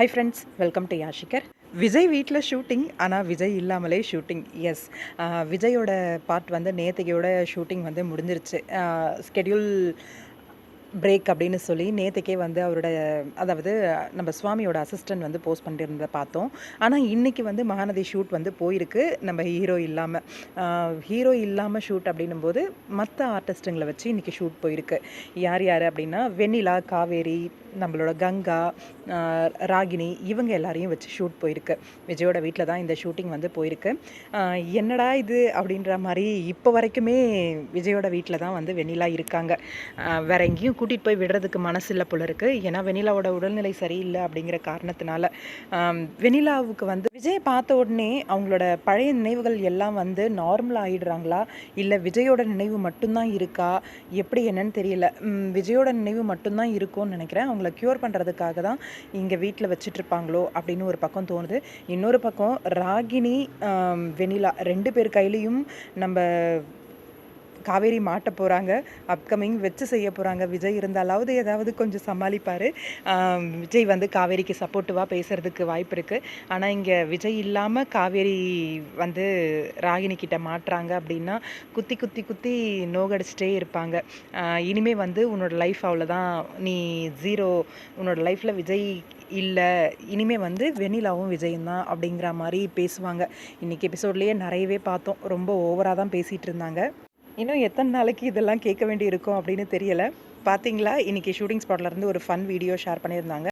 Hi friends welcome to Yashikar Vijay வீட்டில் shooting ஆனால் விஜய் இல்லாமலே ஷூட்டிங் எஸ் விஜயோட பார்ட் வந்து நேத்திகையோட ஷூட்டிங் வந்து முடிஞ்சிருச்சு. ஸ்கெடியூல் பிரேக் அப்படின்னு சொல்லி நேற்றுக்கே வந்து அவரோட அதாவது நம்ம சுவாமியோட அசிஸ்டன்ட் வந்து போஸ்ட் பண்ணியிருந்ததை பார்த்தோம். ஆனால் இன்றைக்கி வந்து மகாநதி ஷூட் வந்து போயிருக்கு. நம்ம ஹீரோ இல்லாமல் ஹீரோ இல்லாமல் ஷூட் அப்படின்னும் போது மற்ற ஆர்டிஸ்ட்டுங்களை வச்சு இன்றைக்கி ஷூட் போயிருக்கு. யார் யார் அப்படின்னா வெண்ணிலா காவேரி நம்மளோட கங்கா ராகினி இவங்க எல்லாரையும் வச்சு ஷூட் போயிருக்கு. விஜயோட வீட்டில் தான் இந்த ஷூட்டிங் வந்து போயிருக்கு. என்னடா இது அப்படின்ற மாதிரி இப்போ வரைக்குமே விஜயோட வீட்டில் தான் வந்து வெண்ணிலா இருக்காங்க. வேற எங்கேயும் கூட்டிகிட்டு போய் விடுறதுக்கு மனசு இல்லை போல இருக்குது ஏன்னா வெனிலாவோட உடல்நிலை சரியில்லை அப்படிங்கிற காரணத்தினால வெனிலாவுக்கு வந்து விஜயை பார்த்த உடனே அவங்களோட பழைய நினைவுகள் எல்லாம் வந்து நார்மல் ஆகிடுறாங்களா இல்லை விஜயோட நினைவு மட்டும்தான் இருக்கா? எப்படி என்னன்னு தெரியல. விஜயோட நினைவு மட்டும்தான் இருக்கும்னு நினைக்கிறேன். அவங்கள க்யூர் பண்ணுறதுக்காக தான் இங்கே வீட்டில் வச்சுட்ருப்பாங்களோ அப்படின்னு ஒரு பக்கம் தோணுது. இன்னொரு பக்கம் ராகினி வெனிலா ரெண்டு பேர் கையிலையும் நம்ம காவேரி மாட்ட போகிறாங்க அப்கமிங் வச்சு செய்ய போகிறாங்க விஜய் இருந்தாலாவது ஏதாவது கொஞ்சம் சமாளிப்பார். விஜய் வந்து காவேரிக்கு சப்போர்ட்டிவாக பேசுகிறதுக்கு வாய்ப்பு இருக்குது ஆனால் இங்கே விஜய் இல்லாமல் காவேரி வந்து ராகினி கிட்ட மாட்டுறாங்க அப்படின்னா குத்தி குத்தி குத்தி நோகடிச்சிட்டே இருப்பாங்க. இனிமேல் இனிமே வந்து உன்னோட லைஃப் அவ்வளோதான் நீ ஜீரோ உன்னோட லைஃப்பில் விஜய் இல்லை. இனிமே வந்து வெண்ணிலாவும் விஜயும் தான் அப்படிங்கிற மாதிரி பேசுவாங்க. இன்றைக்கி எபிசோட்லேயே நிறையவே பார்த்தோம். ரொம்ப ஓவராக தான் பேசிகிட்டு இருந்தாங்க. இன்னும் எத்தனை நாளைக்கு இதெல்லாம் கேட்க வேண்டி இருக்கும் அப்படின்னு தெரியலை. பார்த்தீங்களா? இன்றைக்கி ஷூட்டிங் ஸ்பாட்லேருந்து ஒரு ஃபன் வீடியோ ஷேர் பண்ணியிருந்தாங்க.